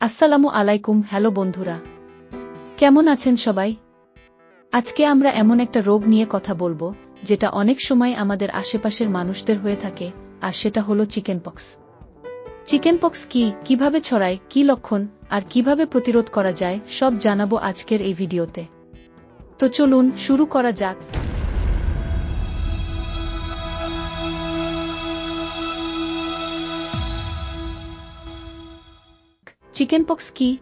আসসালামু আলাইকুম, হ্যালো বন্ধুরা। কেমন আছেন সবাই? আজকে আমরা এমন একটা রোগ নিয়ে কথা বলব, যেটা অনেক সময় আমাদের আশেপাশের মানুষদের হয়ে থাকে, আর সেটা হলো চিকেনপক্স। চিকেনপক্স কি, কীভাবে ছড়ায়, কি লক্ষণ, আর কীভাবে প্রতিরোধ করা যায়, সব জানাব আজকের এই ভিডিওতে। তো চলুন, শুরু করা যাক। চিকেনপক্স কি?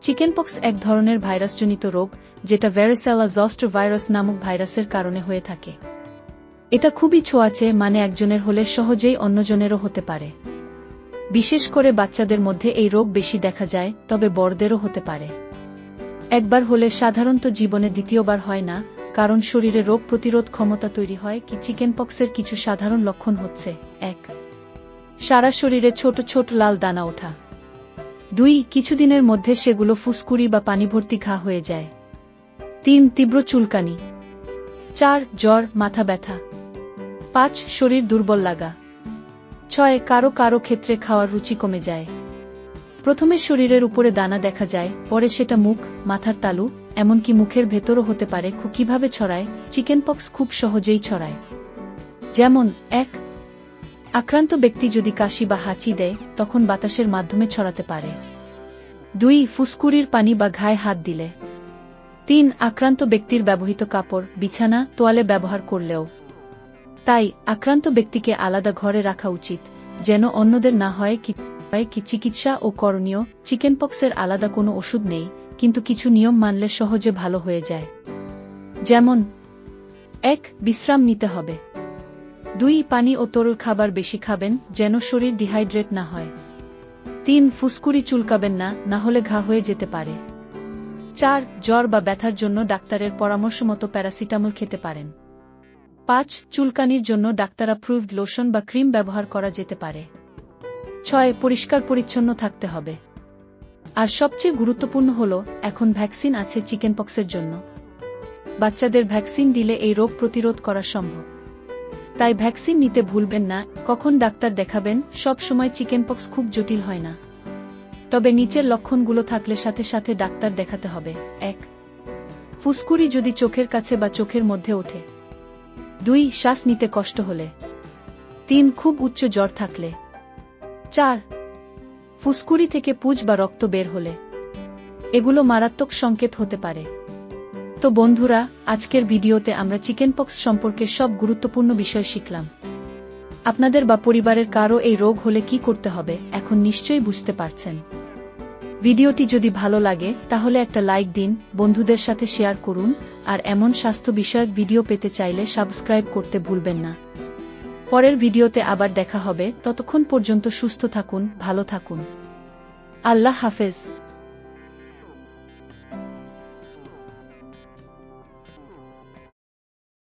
চিকেনপক্স এক ধরনের ভাইরাসজনিত রোগ, যেটা ভ্যারিসেলা জস্ট ভাইরাস নামক ভাইরাসের কারণে হয়ে থাকে। এটা খুবই ছোঁয়াচে মানে একজনের হলে সহজেই অন্যজনেরও হতে পারে। বিশেষ করে বাচ্চাদের মধ্যে এই রোগ বেশি দেখা যায়, তবে বড়দেরও হতে পারে। একবার হলে সাধারণত জীবনে দ্বিতীয়বার হয় না, কারণ শরীরে রোগ প্রতিরোধ ক্ষমতা তৈরি হয় কি চিকেনপক্সের কিছু সাধারণ লক্ষণ হচ্ছে, এক, সারা শরীরে ছোট ছোট লাল দানা ওঠা। দুই, কিছুদিনের মধ্যে সেগুলো ফুসকুড়ি বা পানিভর্তি ঘা হয়ে যায়। তিন, তীব্র চুলকানি। চার, জ্বর, মাথা ব্যথা। পাঁচ, শরীর দুর্বল লাগা। ছয়, কারও কারও ক্ষেত্রে খাওয়ার রুচি কমে যায়। প্রথমে শরীরের উপরে দানা দেখা যায়, পরে সেটা মুখ, মাথার তালু, এমনকি মুখের ভেতরও হতে পারে কীভাবে ছড়ায়, চিকেনপক্স খুব সহজেই ছড়ায়। যেমন, এক আক্রান্ত ব্যক্তি যদি কাশি বা হাঁচি দেয়, তখন বাতাসের মাধ্যমে ছড়াতে পারে। দুই ফুসকুরির পানি বা ঘায়ে হাত দিলে। তিন, আক্রান্ত ব্যক্তির ব্যবহৃত কাপড়, বিছানা, তোয়ালে ব্যবহার করলেও। তাই, আক্রান্ত ব্যক্তিকে আলাদা ঘরে রাখা উচিত, যেন অন্যদের না হয় কি চিকিৎসা ও করণীয়, চিকেনপক্সের আলাদা কোনো ওষুধ নেই, কিন্তু কিছু নিয়ম মানলে সহজে ভালো হয়ে যায়। যেমন, এক, বিশ্রাম নিতে হবে। দুই পানি ও তরল খাবার বেশি খাবেন যেন শরীর ডিহাইড্রেট না হয়। তিন, ফুসকুড়ি চুলকাবেন না না হলে ঘা হয়ে যেতে পারে। চার, জ্বর বা ব্যথার জন্য ডাক্তারের পরামর্শ মতো প্যারাসিটামল খেতে পারেন। পাঁচ, চুলকানির জন্য ডাক্তার অ্যাপ্রুভড লোশন বা ক্রিম ব্যবহার করা যেতে পারে। ছয়, পরিষ্কার পরিচ্ছন্ন থাকতে হবে। আর সবচেয়ে গুরুত্বপূর্ণ হল, এখন ভ্যাকসিন আছে চিকেনপক্সের জন্য। বাচ্চাদের ভ্যাকসিন দিলে এই রোগ প্রতিরোধ করা সম্ভব। তাই ভ্যাকসিন নিতে ভুলবেন না, কখন ডাক্তার দেখাবেন, সব সময় চিকেনপক্স খুব জটিল হয় না। তবে নিচের লক্ষণগুলো থাকলে সাথে সাথে ডাক্তার দেখাতে হবে। এক, ফুসকুড়ি যদি চোখের কাছে বা চোখের মধ্যে ওঠে। দুই, শ্বাস নিতে কষ্ট হলে। তিন, খুব উচ্চ জ্বর থাকলে। চার, ফুসকুড়ি থেকে পুজ বা রক্ত বের হলে। এগুলো মারাত্মক সংকেত হতে পারে। তো বন্ধুরা, আজকের ভিডিওতে আমরা চিকেনপক্স সম্পর্কে সব গুরুত্বপূর্ণ বিষয় শিখলাম। আপনাদের বা পরিবারের কারও এই রোগ হলে কি করতে হবে, এখন নিশ্চয়ই বুঝতে পারছেন। ভিডিওটি যদি ভালো লাগে, তাহলে একটা লাইক দিন, বন্ধুদের সাথে শেয়ার করুন, আর এমন স্বাস্থ্য বিষয়ক ভিডিও পেতে চাইলে সাবস্ক্রাইব করতে ভুলবেন না। পরের ভিডিওতে আবার দেখা হবে, ততক্ষণ পর্যন্ত সুস্থ থাকুন, ভালো থাকুন। আল্লাহ হাফেজ।